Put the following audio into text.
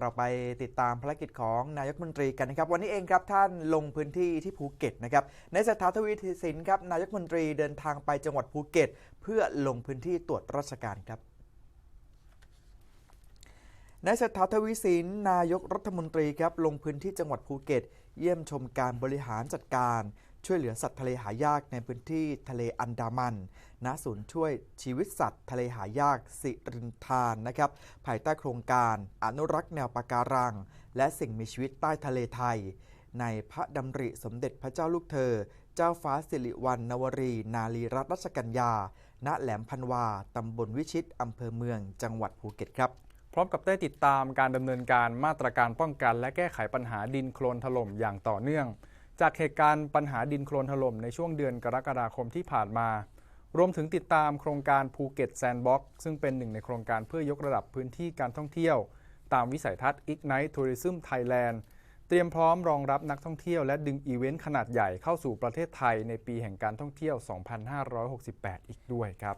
เราไปติดตามภารกิจของนายกมนตรีกันนะครับ วันนี้เองครับท่านลงพื้นที่ที่ภูเก็ตนะครับในสถาทวีสินครับนายกมนตรีเดินทางไปจังหวัดภูเก็ต เพื่อลงพื้นที่ตรวจราชการครับนายเศรษฐาทวีสินนายกรัฐมนตรีครับลงพื้นที่จังหวัดภูเก็ต เยี่ยมชมการบริหารจัดการ ช่วยเหลือสัตว์ทะเลหายากในพื้นที่ทะเลอันดามันณศูนย์ช่วยชีวิตสัตว์ทะเลหายากสิรินทานนะครับภายใต้โครงการอนุรักษ์แนวปะการัง และสิ่งมีชีวิตใต้ทะเลไทย ในพระดำริสมเด็จพระเจ้าลูกเธอ เจ้าฟ้าสิริวัณณวรี นารีรัตนรัชกัญญา ณแหลมพันวาตำบลวิชิตอำเภอเมืองจังหวัดภูเก็ตครับพร้อมกับได้ติดตามการดำเนินการมาตรการป้องกัน และแก้ไขปัญหาดินโคลนถล่มอย่างต่อเนื่อง จากเหตุการณ์ปัญหาดินโคลนถล่มในช่วงเดือนกรกฎาคมที่ผ่านมา รวมถึงติดตามโครงการภูเก็ตแซนด์บ็อกซ์ซึ่งเป็นหนึ่งในโครงการเพื่อยกระดับพื้นที่การท่องเที่ยว ตามวิสัยทัศน์ Ignite Tourism Thailand เตรียมพร้อมรองรับนักท่องเที่ยวและดึงอีเวนต์ขนาดใหญ่เข้าสู่ประเทศไทยในปีแห่งการท่องเที่ยว 2568 อีกด้วยครับ